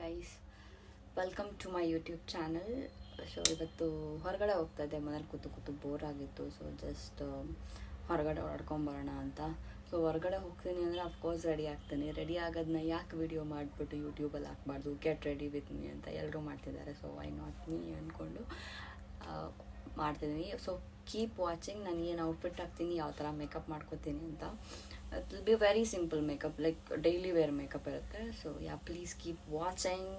Guys welcome to my YouTube channel so ಇವತ್ತು ಹೊರಗಡೆ ಹೋಗ್ತಾ ಇದ್ದೆ. ಮನೇಲಿ ಕೂತು ಕೂತು ಬೋರ್ ಆಗಿತ್ತು. ಸೊ ಜಸ್ಟ್ ಹೊರಗಡೆ ಓಡಾಡ್ಕೊಂಬರೋಣ ಅಂತ. ಸೊ ಹೊರಗಡೆ ಹೋಗ್ತೀನಿ ಅಂದರೆ ಅಫ್ಕೋರ್ಸ್ ರೆಡಿ ಆಗ್ತೀನಿ. ರೆಡಿ ಆಗೋದನ್ನ ಯಾಕೆ ವಿಡಿಯೋ ಮಾಡಿಬಿಟ್ಟು ಯೂಟ್ಯೂಬಲ್ಲಿ ಹಾಕ್ಬಾರ್ದು? ಗೆಟ್ ರೆಡಿ ವಿತ್ ಮೀ ಅಂತ ಎಲ್ಲರೂ ಮಾಡ್ತಿದ್ದಾರೆ. ಸೊ ಐ ನಾಟ್ ಮೀ ಅಂದ್ಕೊಂಡು ಮಾಡ್ತಿದ್ದೀನಿ. ಸೊ ಕೀಪ್ ವಾಚಿಂಗ್ ನಾನು ಏನು ಔಟ್ಫಿಟ್ ಹಾಕ್ತೀನಿ, ಯಾವ ಥರ ಮೇಕಪ್ ಮಾಡ್ಕೋತೀನಿ ಅಂತ. It will be very simple makeup like daily wear makeup ಇರುತ್ತೆ so yeah please keep watching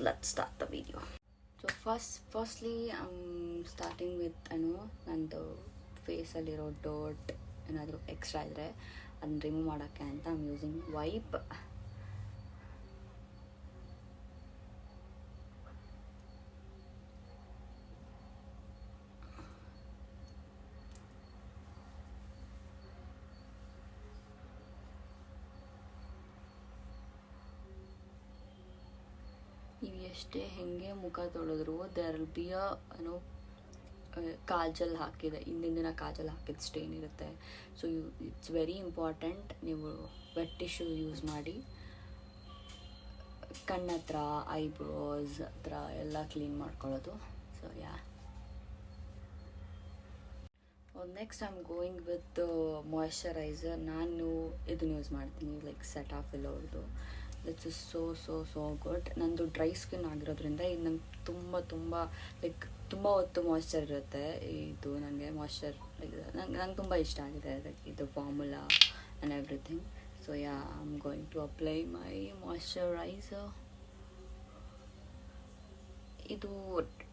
let start the video so first firstly I'm starting with ಏನು ನಂದು ಫೇಸಲ್ಲಿರೋ ಡೋಟ್ ಏನಾದರೂ ಎಕ್ಸ್ಟ್ರಾ ಇದ್ದರೆ ಅದನ್ನ ರಿಮೂವ್ ಮಾಡೋಕ್ಕೆ ಅಂತ ಐಮ್ ಯೂಸಿಂಗ್ ವೈಪ್ ನೀವು ಎಷ್ಟೇ ಹೆಂಗೆ ಮುಖ ತೊಳೆದ್ರು ದೇರ್ ವಿಲ್ ಬಿ ಅ, ಕಾಜಲ್ ಹಾಕಿದೆ. ಹಿಂದಿನ ದಿನ ಕಾಜಲ್ ಹಾಕಿದ ಸ್ಟೇನ್ ಇರುತ್ತೆ. So you it's very important ನೀವು ವೆಟ್ ಟಿಶ್ಯೂ ಯೂಸ್ ಮಾಡಿ. ಕಣ್ಣತ್ರ ಐಬ್ರೋಸ್ ಹತ್ರ ಎಲ್ಲ ಕ್ಲೀನ್ ಮಾಡ್ಕೊಳ್ಳೋದು. So yeah next am going with moisturiser ನಾನು ಇದನ್ನ ಯೂಸ್ ಮಾಡ್ತೀನಿ ಲೈಕ್ ಸೆಟ್ ಆಫ್ ಅವ್ರದ್ದು it's is so so so good ನಂದು ಡ್ರೈ ಸ್ಕಿನ್ ಆಗಿರೋದ್ರಿಂದ ಇದು ನಂಗೆ ತುಂಬ ತುಂಬ ಲೈಕ್ ತುಂಬ ಹೊತ್ತು ಮಾಯ್ಶ್ಚರ್ ಇರುತ್ತೆ. ಇದು ನನಗೆ ಮಾಯ್ಶ್ಚರ್ ನಂಗೆ ನಂಗೆ ತುಂಬ ಇಷ್ಟ ಆಗಿದೆ. ಲೈಕ್ ಇದು formula and everything so yeah I am going to apply my moisturiser ಇದು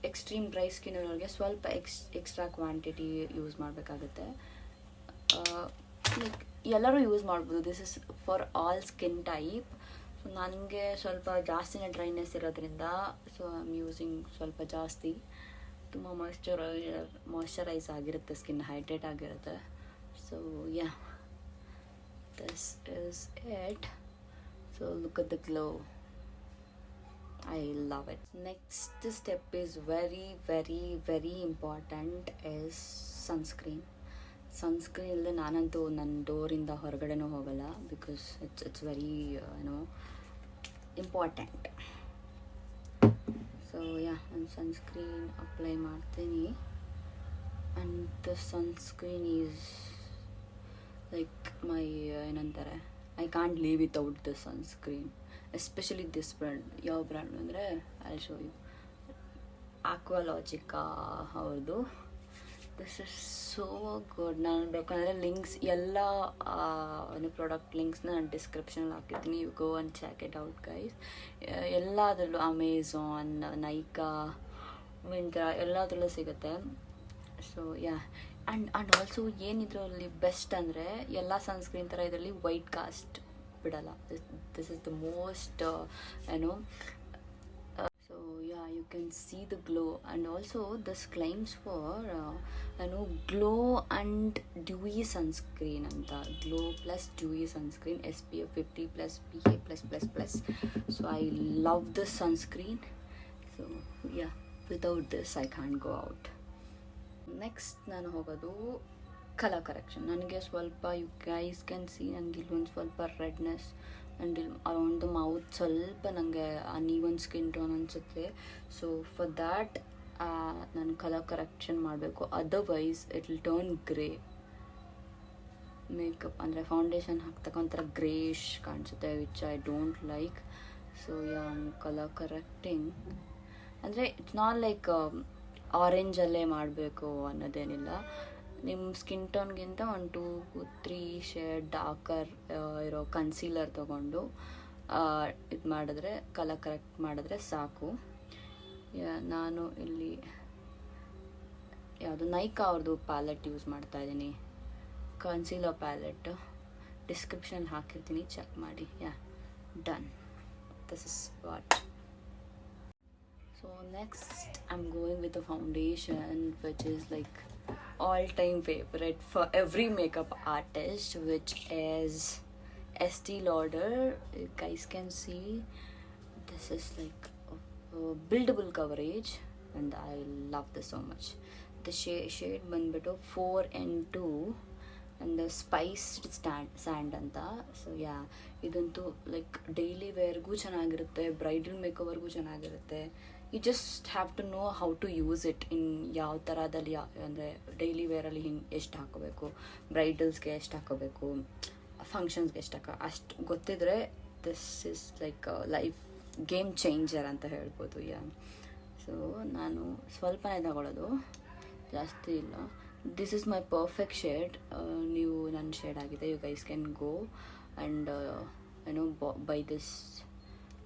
ಎಕ್ಸ್ಟ್ರೀಮ್ ಡ್ರೈ ಸ್ಕಿನ್ ಇರೋರಿಗೆ ಸ್ವಲ್ಪ ಎಕ್ಸ್ ಎಕ್ಸ್ಟ್ರಾ ಕ್ವಾಂಟಿಟಿ ಯೂಸ್ ಮಾಡಬೇಕಾಗುತ್ತೆ. ಲೈಕ್ ಎಲ್ಲರೂ ಯೂಸ್ ಮಾಡ್ಬೋದು. This is for all skin type so ನನಗೆ ಸ್ವಲ್ಪ ಜಾಸ್ತಿನೇ ಡ್ರೈನೆಸ್ ಇರೋದ್ರಿಂದ ಸೊ ಐ ಆಮ್ ಯೂಸಿಂಗ್ ಸ್ವಲ್ಪ ಜಾಸ್ತಿ. ತುಂಬ ಮಾಯ್ಶ್ಚರೈಸರ್ ಮಾಯ್ಶ್ಚರೈಸ್ ಆಗಿರುತ್ತೆ ಸ್ಕಿನ್ ಹೈಡ್ರೇಟ್ ಆಗಿರುತ್ತೆ. So yeah this is at so look at the glow I love it next step is very very very important is sunscreen sunscreen ಇಲ್ಲದೆ ನಾನಂತೂ ನನ್ನ ಡೋರಿಂದ ಹೊರಗಡೆನೂ ಹೋಗಲ್ಲ ಬಿಕಾಸ್ ಇಟ್ಸ್ ಇಟ್ಸ್ ವೆರಿ ಏನೋ important so yeah ನಾನು sunscreen apply ಮಾಡ್ತೀನಿ. And the sunscreen is like my ಏನಂತಾರೆ I can't leave without the sunscreen especially this brand ಯಾವ ಬ್ರ್ಯಾಂಡ್ ಅಂದರೆ ಐ ಶೋ ಯು ಆಕ್ವಾಲಾಜಿಕಾ ಅವ್ರದ್ದು ದಿಸ್ ಇಸ್ ಸೋ ಗುಡ್ ನಾನು ಬೇಕಂದರೆ links ಎಲ್ಲ ಒಂದು ಪ್ರಾಡಕ್ಟ್ ಲಿಂಕ್ಸ್ನ ನಾನು ಡಿಸ್ಕ್ರಿಪ್ಷನಲ್ಲಿ ಹಾಕಿರ್ತೀನಿ. You go and check it out guys ಎಲ್ಲದರಲ್ಲೂ ಅಮೆಝಾನ್ ನೈಕಾ ಮಿಂತ್ರಾ ಎಲ್ಲದರಲ್ಲೂ ಸಿಗುತ್ತೆ. So yeah and and also ಏನಿದ್ರಲ್ಲಿ best ಅಂದರೆ ಎಲ್ಲ ಸನ್ಸ್ಕ್ರೀನ್ ಥರ ಇದರಲ್ಲಿ ವೈಟ್ ಕಾಸ್ಟ್ ಬಿಡಲ್ಲ. ದಿಸ್ ಇಸ್ ದ ಮೋಸ್ಟ್ ಏನು yeah you can see the glow and also this claims for ಏನು ಗ್ಲೋ ಆ್ಯಂಡ್ ಡ್ಯೂಯಿ ಸನ್ಸ್ಕ್ರೀನ್ ಅಂತ glow plus dewy sunscreen S P F fifty plus P A plus plus plus so I love this sunscreen so yeah without this I go out. Next ನಾನು ಹೋಗೋದು colour correction ನನಗೆ ಸ್ವಲ್ಪ you guys can C ನನಗೆ ಇಲ್ಲೊಂದು ಸ್ವಲ್ಪ redness and around the mouth ಸ್ವಲ್ಪ ನನಗೆ uneven skin tone ಅನಿಸುತ್ತೆ. ಸೊ ಫಾರ್ ದ್ಯಾಟ್ ನಾನು ಕಲರ್ ಕರೆಕ್ಷನ್ ಮಾಡಬೇಕು. Otherwise it will turn grey makeup ಅಂದರೆ ಫೌಂಡೇಶನ್ ಹಾಕ್ತಕ್ಕ ಒಂಥರ ಗ್ರೇಶ್ ಕಾಣಿಸುತ್ತೆ which I don't like so yeah colour correcting ಅಂದರೆ ಇಟ್ಸ್ ನಾಟ್ ಲೈಕ್ ಆರೆಂಜಲ್ಲೇ ಮಾಡಬೇಕು ಅನ್ನೋದೇನಿಲ್ಲ. ನಿಮ್ಮ ಸ್ಕಿನ್ ಟೋನ್ಗಿಂತ ಒಂದು ಟೂ ತ್ರೀ ಶೇಡ್ ಡಾರ್ಕರ್ ಇರೋ ಕನ್ಸೀಲರ್ ತೊಗೊಂಡು ಇದು ಮಾಡಿದ್ರೆ ಕಲರ್ ಕರೆಕ್ಟ್ ಮಾಡಿದ್ರೆ ಸಾಕು. ನಾನು ಇಲ್ಲಿ ಯಾವುದು ನೈಕಾ ಅವ್ರದ್ದು ಪ್ಯಾಲೆಟ್ ಯೂಸ್ ಮಾಡ್ತಾ ಇದ್ದೀನಿ. ಕನ್ಸೀಲರ್ ಪ್ಯಾಲೆಟ್ ಡಿಸ್ಕ್ರಿಪ್ಷನ್ ಹಾಕಿರ್ತೀನಿ ಚೆಕ್ ಮಾಡಿ. Yeah done this is what so next I am going with a foundation which is like all time favorite for every makeup artist which is Estee Lauder. You guys can see this is like a, a buildable coverage and I love this so much. The shade shade ಬಂದ್ಬಿಟ್ಟು four and two and spiced stand sand ಅಂತ so yeah ಇದಂತೂ like daily ವೇರ್ಗೂ ಚೆನ್ನಾಗಿರುತ್ತೆ bridal ಮೇಕೋವರ್ಗೂ ಚೆನ್ನಾಗಿರುತ್ತೆ you just have to know how to use it in ಯಾವ ಥರದಲ್ಲಿ ಯಾ, ಅಂದರೆ ಡೈಲಿ ವೇರಲ್ಲಿ ಹಿಂಗೆ ಎಷ್ಟು ಹಾಕೋಬೇಕು ಬ್ರೈಡಲ್ಸ್ಗೆ ಎಷ್ಟು ಹಾಕೋಬೇಕು ಫಂಕ್ಷನ್ಸ್ಗೆ ಎಷ್ಟು ಹಾಕೋ, ಅಷ್ಟು ಗೊತ್ತಿದ್ರೆ this is like life game changer ಅಂತ ಹೇಳ್ಬೋದು, ಯಾ. ಸೊ ನಾನು ಸ್ವಲ್ಪನೇ ತಗೊಳ್ಳೋದು, ಜಾಸ್ತಿ ಇಲ್ಲ. This is my perfect shade ನೀವು ನನ್ನ ಶೇಡ್ ಆಗಿದೆ you guys can go and ಏನೋ by this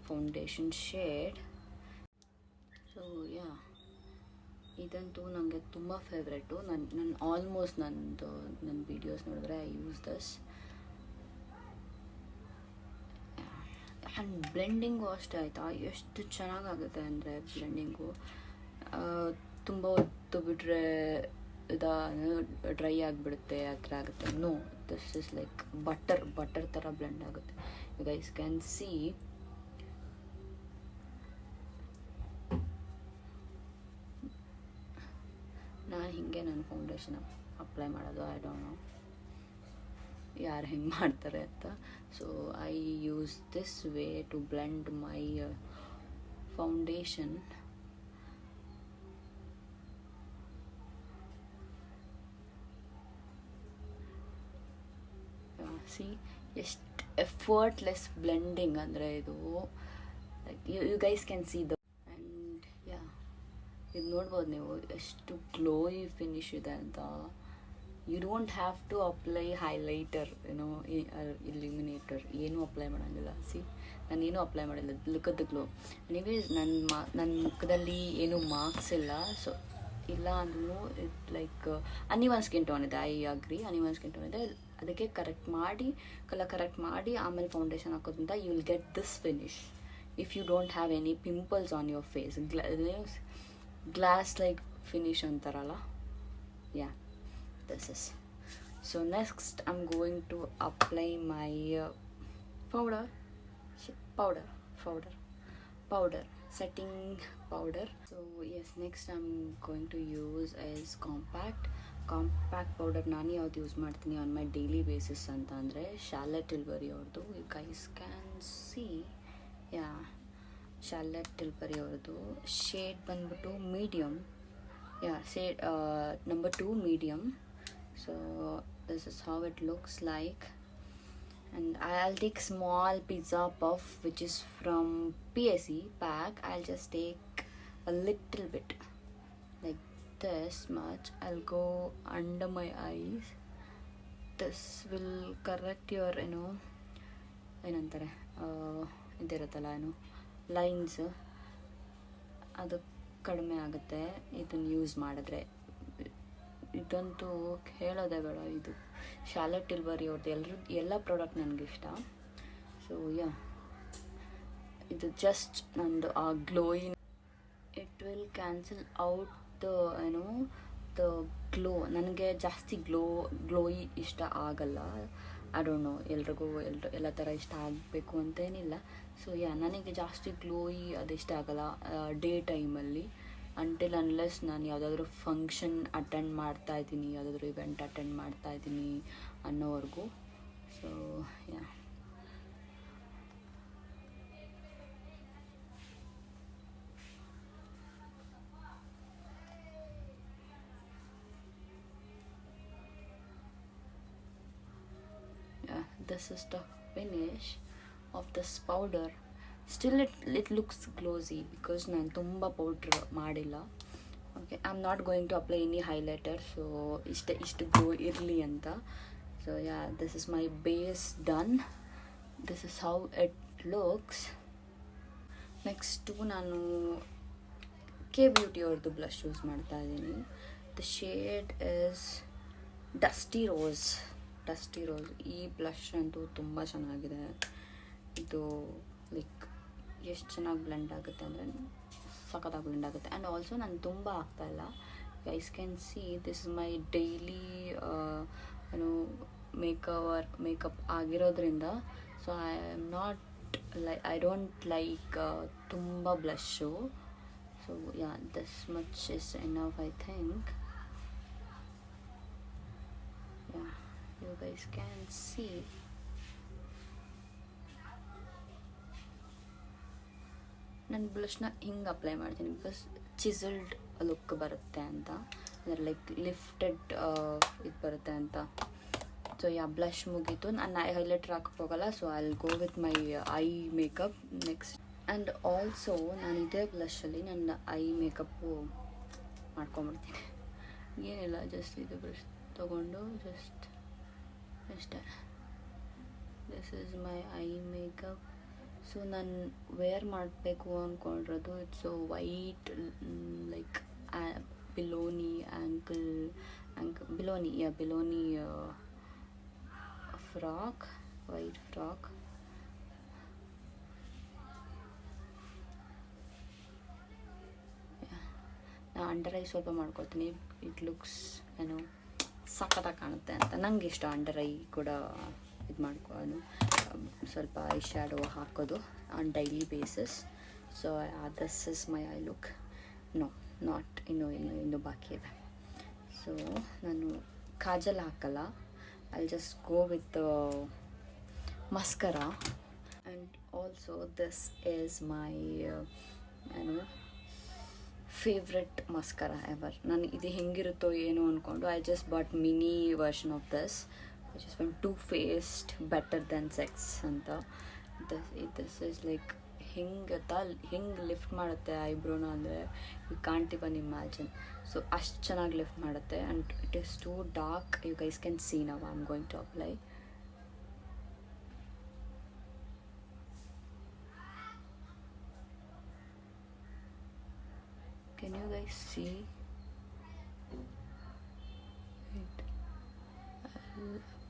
foundation shade so yeah ಇದಂತೂ ನನಗೆ ತುಂಬ ಫೇವ್ರೆಟು ನನ್ನ ನನ್ನ ಆಲ್ಮೋಸ್ಟ್ ನನ್ನದು ನನ್ನ ವೀಡಿಯೋಸ್ ನೋಡಿದ್ರೆ I use this and blending ಅಷ್ಟೇ ಆಯಿತಾ? ಎಷ್ಟು ಚೆನ್ನಾಗಾಗುತ್ತೆ ಅಂದರೆ ಬ್ಲೆಂಡಿಂಗು ತುಂಬ ಹೊತ್ತು ಬಿಟ್ಟರೆ ಇದಾ ಡ್ರೈ ಆಗಿಬಿಡುತ್ತೆ, ಆ ಥರ ಆಗುತ್ತೆ. No this is like butter butter ಥರ ಬ್ಲೆಂಡ್ ಆಗುತ್ತೆ. ಯು ಗೈಸ್ ಕ್ಯಾನ್ ಸಿ ನಾನು ಹಿಂಗೆ ನನ್ನ ಫೌಂಡೇಶನ್ ಅಪ್ಲೈ ಮಾಡೋದು ಐ ಡೋಂಟ್ ನೋ ಯಾರು ಹೆಂಗೆ ಮಾಡ್ತಾರೆ ಅಂತ. So I use this way to blend my foundation see ಎಷ್ಟು ಎಫರ್ಟ್ಲೆಸ್ ಬ್ಲೆಂಡಿಂಗ್ ಅಂದರೆ ಇದು you you guys can see the ನೋಡ್ಬೋದು ನೀವು, ಎಷ್ಟು ಗ್ಲೋಯಿ ಫಿನಿಶ್ ಇದೆ ಅಂತ. You don't have to apply highlighter ಏನೋ ಇಲ್ಯುಮಿನೇಟರ್ ಏನೂ ಅಪ್ಲೈ ಮಾಡೋಂಗಿಲ್ಲ. ಸಿ ನಾನು ಏನೂ ಅಪ್ಲೈ ಮಾಡಿಲ್ಲ. ಲುಕ್ ಅದ್ ಗ್ಲೋ ಎನಿವೇಸ್ ನನ್ನ ಮಾ ನನ್ನ ಮುಖದಲ್ಲಿ ಏನೂ ಮಾರ್ಕ್ಸ್ ಇಲ್ಲ. ಸೊ ಇಲ್ಲ ಅಂದ್ರೂ it like uneven skin tone ಇದೆ. I agree uneven skin tone ಇದೆ. ಅದಕ್ಕೆ ಕರೆಕ್ಟ್ ಮಾಡಿ ಕಲರ್ ಕರೆಕ್ಟ್ ಮಾಡಿ, ಆಮೇಲೆ ಫೌಂಡೇಶನ್ ಹಾಕೋದ್ರಿಂದ you will get this finish if you don't have any pimples on your face glass like finish ಅಂತಾರಲ್ಲ? Yeah this is so next I am going to apply my powder powder powder powder setting powder. So, yes, next i'm going to use is compact. Compact powder ನಾನು ಯಾವ್ದು use ಮಾಡ್ತೀನಿ on my daily basis ಅಂತ ಅಂದರೆ Charlotte Tilbury ಅವ್ರದ್ದು you guys can see yeah Charlotte Tilbury ಅವ್ರದ್ದು. Shade ಬಂದ್ಬಿಟ್ಟು medium yeah, shade number two medium so this is how it looks like and I'll take small pizza puff which is from P S C pack I'll just take a little bit like this much I'll go under my eyes this will correct your ಏನು ಏನಂತಾರೆ ಇದಿರುತ್ತಲ್ಲ, ಏನು lines ಅದು ಕಡಿಮೆ ಆಗುತ್ತೆ. ಇದನ್ನು use ಮಾಡಿದ್ರೆ. ಇದಂತೂ ಹೇಳೋದೇ ಬೇಡ ಇದು. ಶಾಲೆ ಟಿಲ್ಬರಿ ಅವ್ರದ್ದು ಎಲ್ಲರೂ ಎಲ್ಲ ಪ್ರಾಡಕ್ಟ್ ನನಗಿಷ್ಟ. ಸೊ ಯಾ ಇದು ಜಸ್ಟ್ ನಂದು ಆ glowing it will cancel out the ಏನು ದ ಗ್ಲೋ ನನಗೆ ಜಾಸ್ತಿ ಗ್ಲೋ ಗ್ಲೋಯಿ ಇಷ್ಟ ಆಗಲ್ಲ. ಐ ಎಲ್ರಿಗೂ, ಎಲ್ರು, ಎಲ್ಲ ಥರ ಇಷ್ಟ ಆಗಬೇಕು ಅಂತೇನಿಲ್ಲ. ಸೊ ಯಾ ನನಗೆ ಜಾಸ್ತಿ ಗ್ಲೋಯಿ ಅದು ಇಷ್ಟ ಆಗಲ್ಲ ಡೇ ಟೈಮಲ್ಲಿ. ಅಂಟಿಲ್ ಅನ್ಲೆಸ್ ನಾನು ಯಾವುದಾದ್ರೂ ಫಂಕ್ಷನ್ ಅಟೆಂಡ್ ಮಾಡ್ತಾ ಇದ್ದೀನಿ, ಯಾವುದಾದ್ರೂ ಇವೆಂಟ್ ಅಟೆಂಡ್ ಮಾಡ್ತಾ ಇದ್ದೀನಿ ಅನ್ನೋವರೆಗೂ. So yeah this is the finish. Of this powder still it it looks glossy because ನಾನು ತುಂಬ ಪೌಡ್ರ್ ಮಾಡಿಲ್ಲ. Okay I am not going to apply any highlighter so ಇಷ್ಟ, ಇಷ್ಟು ಗ್ಲೋ ಇರಲಿ ಅಂತ. So yeah this is my base done this is how it looks next ನಾನು K beauty ಅವ್ರದ್ದು blush use ಮಾಡ್ತಾ ಇದ್ದೀನಿ. The shade is dusty rose dusty rose ಈ blush ಅಂತೂ ತುಂಬ ಚೆನ್ನಾಗಿದೆ. ಇದು ಲೈಕ್ ಎಷ್ಟು ಚೆನ್ನಾಗಿ ಬ್ಲೆಂಡ್ ಆಗುತ್ತೆ ಅಂದರೆ ಸಖತ್ತಾಗಿ ಬ್ಲೆಂಡ್ ಆಗುತ್ತೆ. ಆ್ಯಂಡ್ ಆಲ್ಸೋ ನಾನು ತುಂಬ ಆಗ್ತಾಯಿಲ್ಲ guys can see this is my daily ಏನು ಮೇಕವರ್ ಮೇಕಪ್ ಆಗಿರೋದ್ರಿಂದ so I am not lie I don't like ತುಂಬ blush so yeah this much is enough I think yeah you guys can see. ನಾನು ಬ್ಲಷ್ನ ಹಿಂಗೆ apply ಮಾಡ್ತೀನಿ because ಚಿಸಲ್ಡ್ look ಬರುತ್ತೆ ಅಂತ. ಅಂದರೆ ಲೈಕ್ ಲಿಫ್ಟೆಡ್ ಇದು ಬರುತ್ತೆ ಅಂತ. ಸೊ ಯಾ ಬ್ಲಷ್ ಮುಗೀತು. ನಾನು ಐ ಹೈಲೈಟರ್ ಹಾಕಕ್ಕೆ ಹೋಗಲ್ಲ so I go with my eye makeup next and also ನಾನು ಇದೇ ಬ್ಲಷಲ್ಲಿ ನನ್ನ ಐ ಮೇಕಪ್ಪು ಮಾಡ್ಕೊಂಬಿಡ್ತೀನಿ ಏನಿಲ್ಲ ಜಸ್ಟ್ ಇದು ಬ್ರಷ್ ತೊಗೊಂಡು ಜಸ್ಟ್ ಅಷ್ಟೇ. This is my eye makeup so ನಾನು ವೇರ್ ಮಾಡಬೇಕು ಅಂದ್ಕೊಂಡಿರೋದು it's white like below knee ankle ankle below knee yeah below knee frock white frock ನಾ ಅಂಡರ್ ಐ ಸ್ವಲ್ಪ ಮಾಡ್ಕೊಳ್ತೀನಿ. ಇಟ್ ಲುಕ್ಸ್ ಏನು ಸಖತ್ತಾಗಿ ಕಾಣುತ್ತೆ ಅಂತ. ನಂಗೆ ಇಷ್ಟ ಅಂಡರ್ ಐ ಕೂಡ ಇದು ಮಾಡ್ಕೊಂಡು ಸ್ವಲ್ಪ ಐ ಶ್ಯಾಡೋ ಹಾಕೋದು on daily basis so this is my eye look no not ಇನ್ನೂ ಇನ್ನೂ ಇನ್ನೂ ಬಾಕಿ ಇದೆ. ಸೊ ನಾನು ಕಾಜಲ್ ಹಾಕಲ್ಲ. I just go with mascara and also this is my ಏನು ಫೇವ್ರೆಟ್ ಮಸ್ಕರ ಎವರ್ ನಾನು ಇದು ಹೆಂಗಿರುತ್ತೋ ಏನೋ ಅಂದ್ಕೊಂಡು I just but mini version of this which is one Too Faced Better Than Sex ಅಂತ. ದಿಸ್ ದಿಸ್ ಇಸ್ ಲೈಕ್ ಹಿಂಗೆ ತಲ್ ಹಿಂಗೆ ಲಿಫ್ಟ್ ಮಾಡುತ್ತೆ ಐಬ್ರೋನ ಅಂದರೆ you can't even imagine so ಅಷ್ಟು ಚೆನ್ನಾಗಿ ಲಿಫ್ಟ್ ಮಾಡುತ್ತೆ and it is too dark you guys can see now I am going to apply Can you guys see?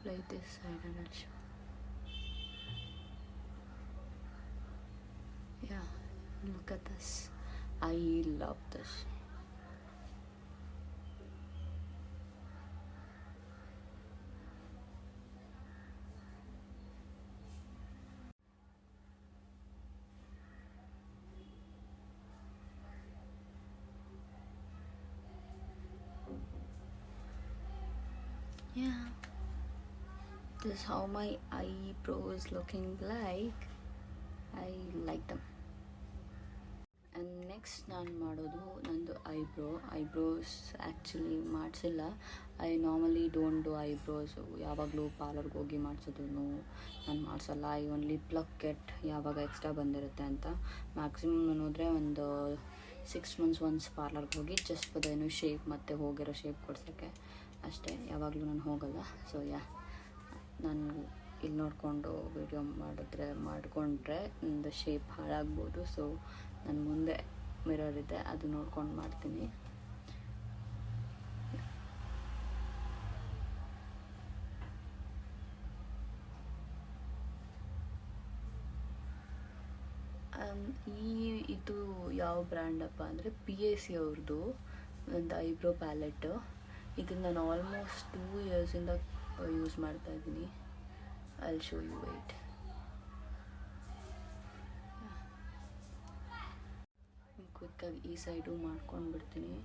I'll this side and I'll show. Yeah, look at this. I love this. Yeah. This is how my eyebrows looking like. I like them. And next ನಾನು ಮಾಡೋದು ನಂದು eyebrow eyebrows actually ಮಾಡಿಸಿಲ್ಲ. I normally don't do eyebrows ಯಾವಾಗಲೂ ಪಾರ್ಲರ್ಗೆ ಹೋಗಿ ಮಾಡಿಸೋದು ನಾನು ಮಾಡಿಸಲ್ಲ. I only ಪ್ಲಕ್ಕೆಟ್ ಯಾವಾಗ ಎಕ್ಸ್ಟ್ರಾ ಬಂದಿರುತ್ತೆ ಅಂತ. ಮ್ಯಾಕ್ಸಿಮಮ್ ನಾನು ಹೋದರೆ ಒಂದು ಸಿಕ್ಸ್ ಮಂತ್ಸ್ ಒನ್ಸ್ ಪಾರ್ಲರ್ಗೆ ಹೋಗಿ ಜಸ್ಟ್ ಅದೇನು ಶೇಪ್ ಮತ್ತು ಹೋಗಿರೋ ಶೇಪ್ ಕೊಡ್ಸೋಕ್ಕೆ ಅಷ್ಟೇ, ಯಾವಾಗಲೂ ನಾನು ಹೋಗಲ್ಲ. ಸೊ ಯಾ ನಾನು ಇಲ್ಲಿ ನೋಡಿಕೊಂಡು ವಿಡಿಯೋ ಮಾಡಿದ್ರೆ, ಮಾಡಿಕೊಂಡ್ರೆ ನಂದು ಶೇಪ್ ಹಾಳಾಗ್ಬೋದು. ಸೊ ನಾನು ಮುಂದೆ ಮಿರರ್ ಇದೆ, ಅದು ನೋಡ್ಕೊಂಡು ಮಾಡ್ತೀನಿ. ಈ ಇದು ಯಾವ ಬ್ರ್ಯಾಂಡಪ್ಪ ಅಂದರೆ ಪಿ ಎ ಸಿ ಅವ್ರದ್ದು ಒಂದು ಐಬ್ರೋ ಪ್ಯಾಲೆಟ್ಟು ಇದನ್ನು ನಾನು ಆಲ್ಮೋಸ್ಟ್ ಟೂ ಇಯರ್ಸಿಂದ ಯೂಸ್ ಮಾಡ್ತಾ ಇದ್ದೀನಿ ಐ ಶೋ ಯು ವೈಟ್ ಕ್ವಿಕ್ಕಾಗಿ ಈ ಸೈಡು ಮಾಡ್ಕೊಂಡು ಬಿಡ್ತೀನಿ.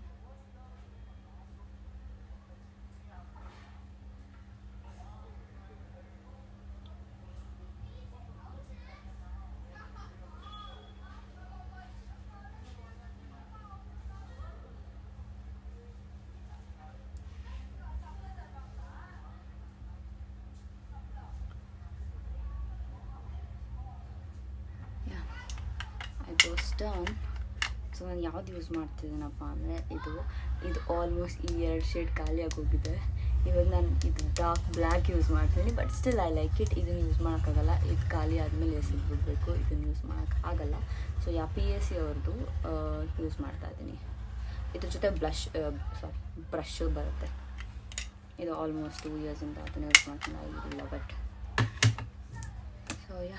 ಡನ್ ಸೊ ನಾನು ಯಾವ್ದು ಯೂಸ್ ಮಾಡ್ತಿದ್ದೀನಪ್ಪ ಅಂದರೆ ಇದು ಇದು ಆಲ್ಮೋಸ್ಟ್ ಈ ಎರಡು ಶೇಡ್ ಖಾಲಿ ಆಗೋಗಿದೆ. ಇವಾಗ ನಾನು ಇದು ಡಾರ್ಕ್ ಬ್ಲ್ಯಾಕ್ ಯೂಸ್ ಮಾಡ್ತೀನಿ but still I like it ಇದನ್ನು ಯೂಸ್ ಮಾಡೋಕ್ಕಾಗಲ್ಲ. ಇದು ಖಾಲಿ ಆದಮೇಲೆ ಎಸಿದ್ಬಿಡ್ಬೇಕು ಇದನ್ನು ಯೂಸ್ ಮಾಡೋಕ್ಕಾಗಲ್ಲ. So yeah P S C ಅವ್ರದ್ದು ಯೂಸ್ ಮಾಡ್ತಾ ಇದ್ದೀನಿ. ಇದ್ರ ಜೊತೆ ಬ್ಲಷ್ ಸಾರಿ ಬ್ರಷ್ ಬರುತ್ತೆ. ಇದು ಆಲ್ಮೋಸ್ಟ್ ಟೂ ಇಯರ್ಸಿಂದ ಅದನ್ನು ಯೂಸ್ ಮಾಡ್ತೀನಿ ಬಟ್ ಸೊ ಯಾ,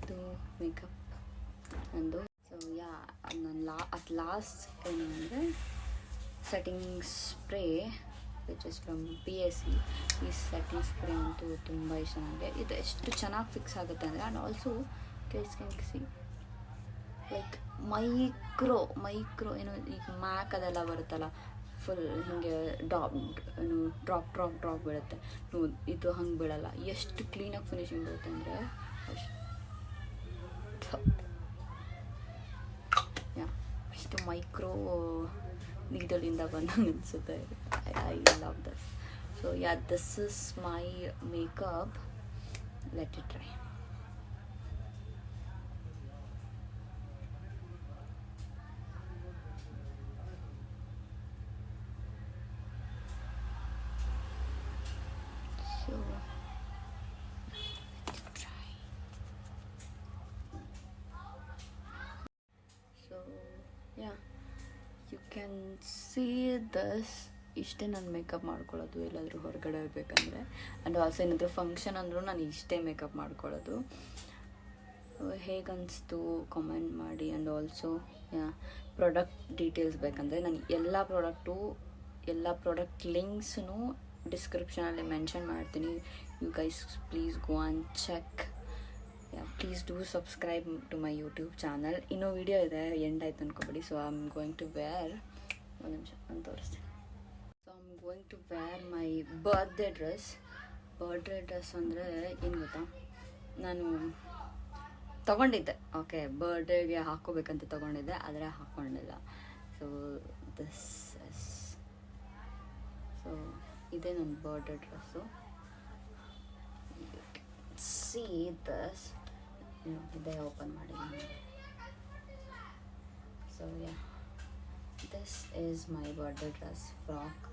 ಇದು ಮೇಕಪ್ ನಂದು. ಯಾ ನನ್ನ ಲಾ ಅಟ್ ಲಾಸ್ಟ್ ಏನಂದರೆ setting spray which is from P S C ಈ ಸೆಟ್ಟಿಂಗ್ ಸ್ಪ್ರೇ ಅಂತೂ ತುಂಬ ಇಷ್ಟ ನನಗೆ ಇದು ಎಷ್ಟು ಚೆನ್ನಾಗಿ ಫಿಕ್ಸ್ ಆಗುತ್ತೆ ಅಂದರೆ and also case C like micro micro ಏನು, ಈಗ ಮ್ಯಾಕ್ ಅದೆಲ್ಲ ಬರುತ್ತಲ್ಲ ಫುಲ್ ಹಿಂಗೆ ಡಾಪ್ ಏನು ಡ್ರಾಪ್ ಡ್ರಾಪ್ ಡ್ರಾಪ್ ಬೀಳುತ್ತೆ. ಇದು ಹಂಗೆ ಬೀಳಲ್ಲ. ಎಷ್ಟು ಕ್ಲೀನಾಗಿ ಫಿನಿಶಿಂಗ್ ಬರುತ್ತೆ ಅಂದರೆ, ಅಷ್ಟು ಯಾ ಅಷ್ಟು ಮೈಕ್ರೋ ನೀಡಲಿಂದ ಬಂದಂಗೆ ಅನಿಸುತ್ತೆ. I love this so yeah this is my makeup let it try So, let it try. So, yeah, you see this. ಇಷ್ಟೇ ನಾನು ಮೇಕಪ್ ಮಾಡ್ಕೊಳ್ಳೋದು, ಎಲ್ಲಾದರೂ ಹೊರಗಡೆ ಹೋಗ್ಬೇಕಂದ್ರೆ. ಆ್ಯಂಡ್ ಆಲ್ಸೋ ಏನಾದರೂ ಫಂಕ್ಷನ್ ಅಂದರೂ ನಾನು ಇಷ್ಟೇ ಮೇಕಪ್ ಮಾಡ್ಕೊಳ್ಳೋದು. ಹೇಗನ್ನಿಸ್ತು ಕಮೆಂಟ್ ಮಾಡಿ ಆ್ಯಂಡ್ ಆಲ್ಸೋ ಪ್ರಾಡಕ್ಟ್ ಡೀಟೇಲ್ಸ್ ಬೇಕಂದರೆ ನಾನು ಎಲ್ಲ ಪ್ರಾಡಕ್ಟು ಎಲ್ಲ ಪ್ರಾಡಕ್ಟ್ ಲಿಂಕ್ಸ್ನು ಡಿಸ್ಕ್ರಿಪ್ಷನಲ್ಲಿ ಮೆನ್ಷನ್ ಮಾಡ್ತೀನಿ. You guys please go on check please do subscribe to my YouTube channel ಇನ್ನೂ ವಿಡಿಯೋ ಇದೆ ಎಂಡ್ ಆಯ್ತು ಅನ್ಕೋಬೇಡಿ. So I am going to wear ಒಂದು ನಿಮಿಷ, ನಾನು ತೋರಿಸ್ತೀನಿ. So am going to wear my birthday dress birthday dress ಅಂದರೆ ಏನು ಗೊತ್ತಾ? ನಾನು ತಗೊಂಡಿದ್ದೆ. ಓಕೆ ಬರ್ಡೇಗೆ ಹಾಕೋಬೇಕಂತ ತಗೊಂಡಿದ್ದೆ, ಆದರೆ ಹಾಕೊಂಡಿಲ್ಲ. ಸೊ ದಿಸ್ ಎಸ್ ಸೊ ಇದೇ ನನ್ನ ಬರ್ಡೇ ಡ್ರೆಸ್ಸು ಸಿ ದಸ್ ಇದೇ ಓಪನ್ ಮಾಡಿದ್ದೀನಿ so yeah this is my birthday dress frock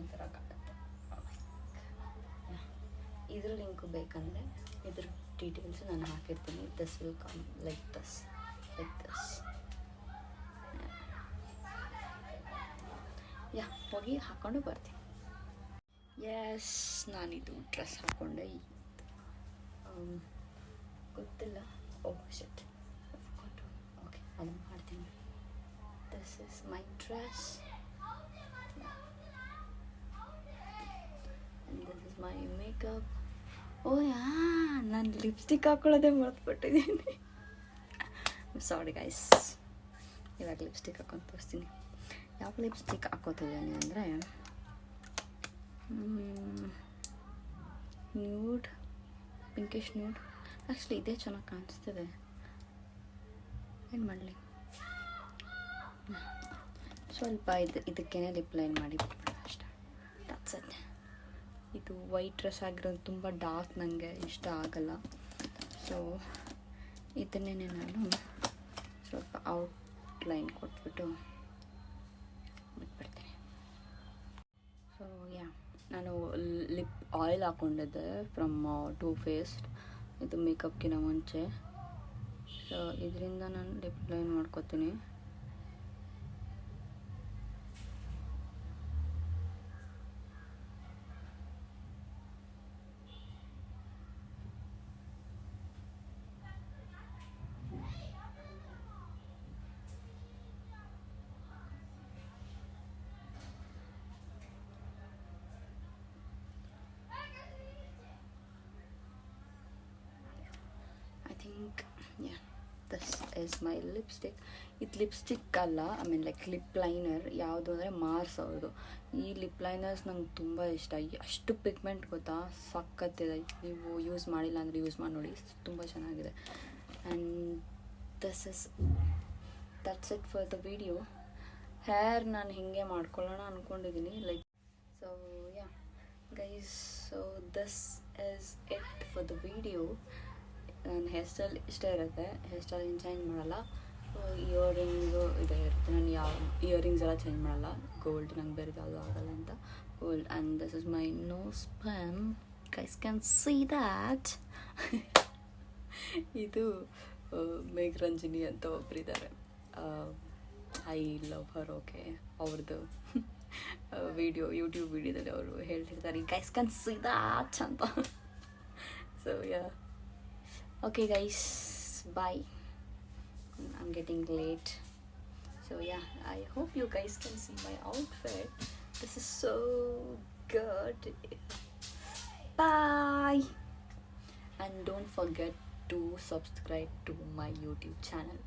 ಈ ಥರ ಕಾಣುತ್ತೆ. ಇದ್ರ ಲಿಂಕು ಬೇಕಂದರೆ ಇದ್ರ ಡೀಟೇಲ್ಸ್ ನಾನು ಹಾಕಿರ್ತೀನಿ. This will come like this like this yeah ಹೋಗಿ ಹಾಕ್ಕೊಂಡು ಬರ್ತೀನಿ. ಎಸ್ ನಾನಿದು ಡ್ರೆಸ್ ಹಾಕ್ಕೊಂಡೆ ಆಮ್, ಗೊತ್ತಿಲ್ಲ. ಓ ಓಕೆ ಅದನ್ನು ಮಾಡ್ತೀನಿ this is my dress this is my makeup oh yeah ನಾನು ಲಿಪ್ಸ್ಟಿಕ್ ಹಾಕೊಳ್ಳೋದೇ ಮರೆತುಬಿಟ್ಟಿದ್ದೀನಿ ಸಾರಿ ಗೈಸ್ ಇವಾಗ ಲಿಪ್ಸ್ಟಿಕ್ ಹಾಕೊಂಡು ತೋರಿಸ್ತೀನಿ. ಯಾವ ಲಿಪ್ಸ್ಟಿಕ್ ಹಾಕೋತಿದ್ದೀನಿ ಅಂದರೆ? ನ್ಯೂಡ್ ಪಿಂಕಿಶ್ ನ್ಯೂಡ್ ಆ್ಯಕ್ಚುಲಿ ಇದೇ ಚೆನ್ನಾಗಿ ಕಾಣಿಸ್ತಿದೆ. ಏನು ಮಾಡಲಿ? ಸ್ವಲ್ಪ ಇದು, ಇದಕ್ಕೇನೆ ರಿಪ್ಲೈನ್ ಮಾಡಿ ಅಷ್ಟೇ. ಇದು ವೈಟ್ ಡ್ರೆಸ್ ಆಗಿರೋದು ತುಂಬ ಡಾರ್ಕ್ ನನಗೆ ಇಷ್ಟ ಆಗಲ್ಲ. ಸೊ ಇದನ್ನೇ ನಾನು ಸ್ವಲ್ಪ ಔಟ್ಲೈನ್ ಕೊಟ್ಬಿಟ್ಟು ಬಿಟ್ಬಿಡ್ತೀನಿ ಸೊ ಯಾ ನಾನು ಲಿಪ್ ಆಯಿಲ್ ಹಾಕ್ಕೊಂಡಿದ್ದೆ ಫ್ರಮ್ ಟೂ ಫೇಸ್ಟ್ ಇದು ಮೇಕಪ್ಗಿನ ಮುಂಚೆ. ಸೊ ಇದರಿಂದ ನಾನು ಡಿಪ್ಲೈನ್ ಮಾಡ್ಕೊತೀನಿ I think yeah this is my lipstick ಇದು ಲಿಪ್ಸ್ಟಿಕ್ ಅಲ್ಲ I mean like lip liner ಯಾವುದು ಅಂದರೆ ಮಾರ್ಸ್ ಅವ್ರದ್ದು. ಈ ಲಿಪ್ ಲೈನರ್ಸ್ ನಂಗೆ ತುಂಬ ಇಷ್ಟ. ಅಷ್ಟು ಪಿಗ್ಮೆಂಟ್ ಗೊತ್ತಾ? ಸಖತ್ತಿದೆ ನೀವು ಯೂಸ್ ಮಾಡಿಲ್ಲ ಅಂದರೆ ಯೂಸ್ ಮಾಡಿ ನೋಡಿ. ತುಂಬ ಚೆನ್ನಾಗಿದೆ. And this is that's it for the video hair ನಾನು ಹಿಂಗೆ ಮಾಡ್ಕೊಳ್ಳೋಣ ಅಂದ್ಕೊಂಡಿದ್ದೀನಿ like so yeah guys so this is it for the video ನನ್ನ ಹೇರ್ ಸ್ಟೈಲ್ ಇಷ್ಟೇ ಇರುತ್ತೆ. ಹೇರ್ ಸ್ಟೈಲ್ ಏನು ಚೇಂಜ್ ಮಾಡಲ್ಲ. ಇಯರಿಂಗು ಇದೇ ಇರುತ್ತೆ. ನಾನು ಯಾವ ಇಯರಿಂಗ್ಸ್ ಎಲ್ಲ ಚೇಂಜ್ ಮಾಡಲ್ಲ. ಗೋಲ್ಡ್ ನಂಗೆ ಬೇರೆ ಯಾವುದು ಆಗಲ್ಲ ಅಂತ. Gold and this is my no spam guys can see that ಇದು ಮೇಘರಂಜಿನಿ ಅಂತ ಒಬ್ಬರಿದ್ದಾರೆ ಐ ಲವ್ ಹರ್ ಓಕೆ ಅವ್ರದ್ದು ವಿಡಿಯೋ ಯೂಟ್ಯೂಬ್ ವಿಡಿಯೋದಲ್ಲಿ ಅವರು ಹೇಳ್ತಿರ್ತಾರೆ ಕೈಸ್ ಕ್ಯಾನ್ ಸಿ ದ್ಯಾಟ್ ಅಂತ. So yeah okay guys. Bye. I'm getting late. So yeah i hope you guys can see my outfit. This is so good. Bye. And don't forget to subscribe to my youtube channel